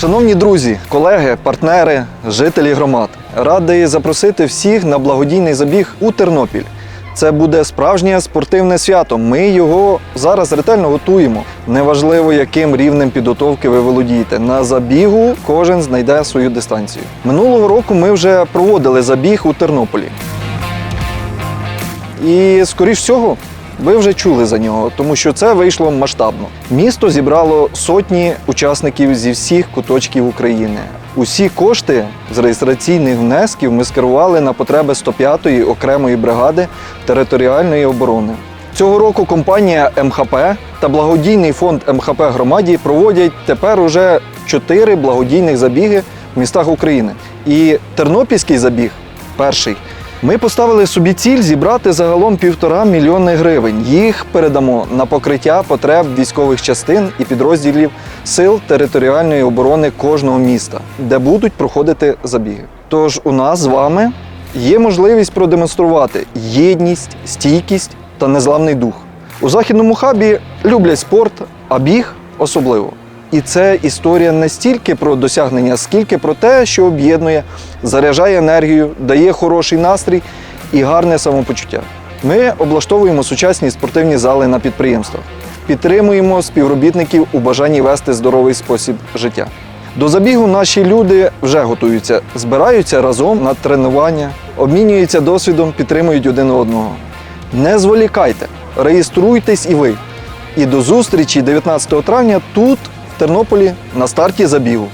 Шановні друзі, колеги, партнери, жителі громад, радий запросити всіх на благодійний забіг у Тернопіль. Це буде справжнє спортивне свято. Ми його зараз ретельно готуємо. Неважливо, яким рівнем підготовки ви володієте. На забігу кожен знайде свою дистанцію. Минулого року ми вже проводили забіг у Тернополі. І, скоріш всього, ви вже чули за нього, тому що це вийшло масштабно. Місто зібрало сотні учасників зі всіх куточків України. Усі кошти з реєстраційних внесків ми скерували на потреби 105-ї окремої бригади територіальної оборони. Цього року компанія МХП та благодійний фонд МХП громаді проводять тепер уже чотири благодійних забіги в містах України. І Тернопільський забіг перший. Ми поставили собі ціль зібрати загалом півтора мільйони гривень. Їх передамо на покриття потреб військових частин і підрозділів сил територіальної оборони кожного міста, де будуть проходити забіги. Тож у нас з вами є можливість продемонструвати єдність, стійкість та незламний дух. У західному хабі люблять спорт, а біг особливо. І це історія не стільки про досягнення, скільки про те, що об'єднує, заряджає енергію, дає хороший настрій і гарне самопочуття. Ми облаштовуємо сучасні спортивні зали на підприємствах, підтримуємо співробітників у бажанні вести здоровий спосіб життя. До забігу наші люди вже готуються, збираються разом на тренування, обмінюються досвідом, підтримують один одного. Не зволікайте, реєструйтесь і ви. І до зустрічі 19 травня тут, Тернополі, на старті забігу.